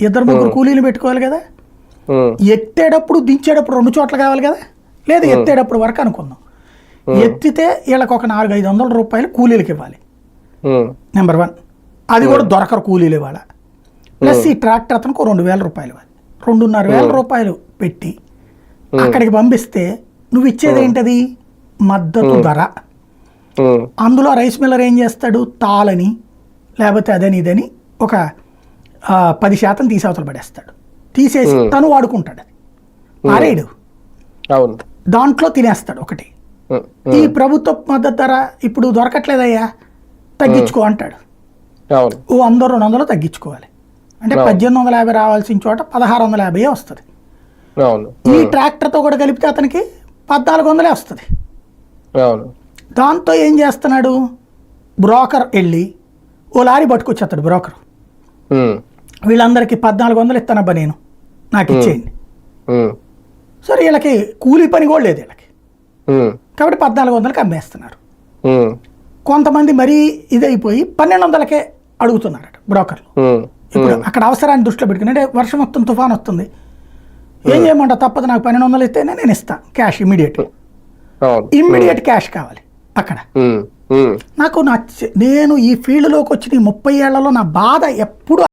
ఇద్దరు ముగ్గురు కూలీలు పెట్టుకోవాలి కదా? ఎత్తేటప్పుడు దించేటప్పుడు రెండు చోట్ల కావాలి కదా? లేదు ఎత్తేటప్పుడు వరకు అనుకుందాం. ఎత్తితే వీళ్ళకి ఒక నాలుగు ఐదు వందల రూపాయలు కూలీలకు ఇవ్వాలి. నెంబర్ వన్ అది కూడా దొరకరు కూలీలు ఇవ్వాలి ప్లస్ ఈ ట్రాక్టర్ అతనికి రెండు వేల రూపాయలు ఇవ్వాలి. రెండున్నర వేల రూపాయలు పెట్టి అక్కడికి పంపిస్తే నువ్వు ఇచ్చేది ఏంటది? మద్దతు ధర. అందులో రైస్ మిల్లర్ ఏం చేస్తాడు? తాళని లేకపోతే అదని ఇదని ఒక పది శాతం తీసి అవతల పడేస్తాడు. తీసేసి తను వాడుకుంటాడు అది. అవును. దాంట్లో తినేస్తాడు ఒకటి. ఈ ప్రభుత్వ మద్దతు ధర ఇప్పుడు దొరకట్లేదయ్యా? తగ్గించుకో అంటాడు. ఓ వంద రెండు వందలు తగ్గించుకోవాలి. అంటే పద్దెనిమిది వందల యాభై రావాల్సిన చోట పదహారు వందల యాభై వస్తుంది. ఈ ట్రాక్టర్తో కూడా కలిపితే అతనికి పద్నాలుగు వందలే వస్తుంది. దాంతో ఏం చేస్తున్నాడు? బ్రోకర్ వెళ్ళి ఓ లారీ పట్టుకొచ్చేస్తాడు బ్రోకర్. వీళ్ళందరికీ పద్నాలుగు వందలు ఇస్తానబ్బా నేను. నాకు ఇచ్చేయండి. సరే వీళ్ళకి కూలీ పని కూడా లేదు వీళ్ళకి. కాబట్టి పద్నాలుగు వందలకి అమ్మేస్తున్నారు. కొంతమంది మరీ ఇదైపోయి పన్నెండు వందలకే అడుగుతున్నారట బ్రోకర్లు. ఇప్పుడు అక్కడ అవసరాన్ని దృష్టిలో పెట్టుకుని అంటే వర్షం వస్తుంది తుఫాన్ వస్తుంది. ఏం చేయమంటావు? తప్పదు నాకు పన్నెండు వందలు ఇస్తేనే నేను ఇస్తాను క్యాష్ ఇమీడియట్ ఇమ్మీడియట్ క్యాష్ కావాలి అక్కడ. నాకు నచ్చ నేను ఈ ఫీల్డ్లోకి వచ్చిన ముప్పై ఏళ్ళలో నా బాధ ఎప్పుడు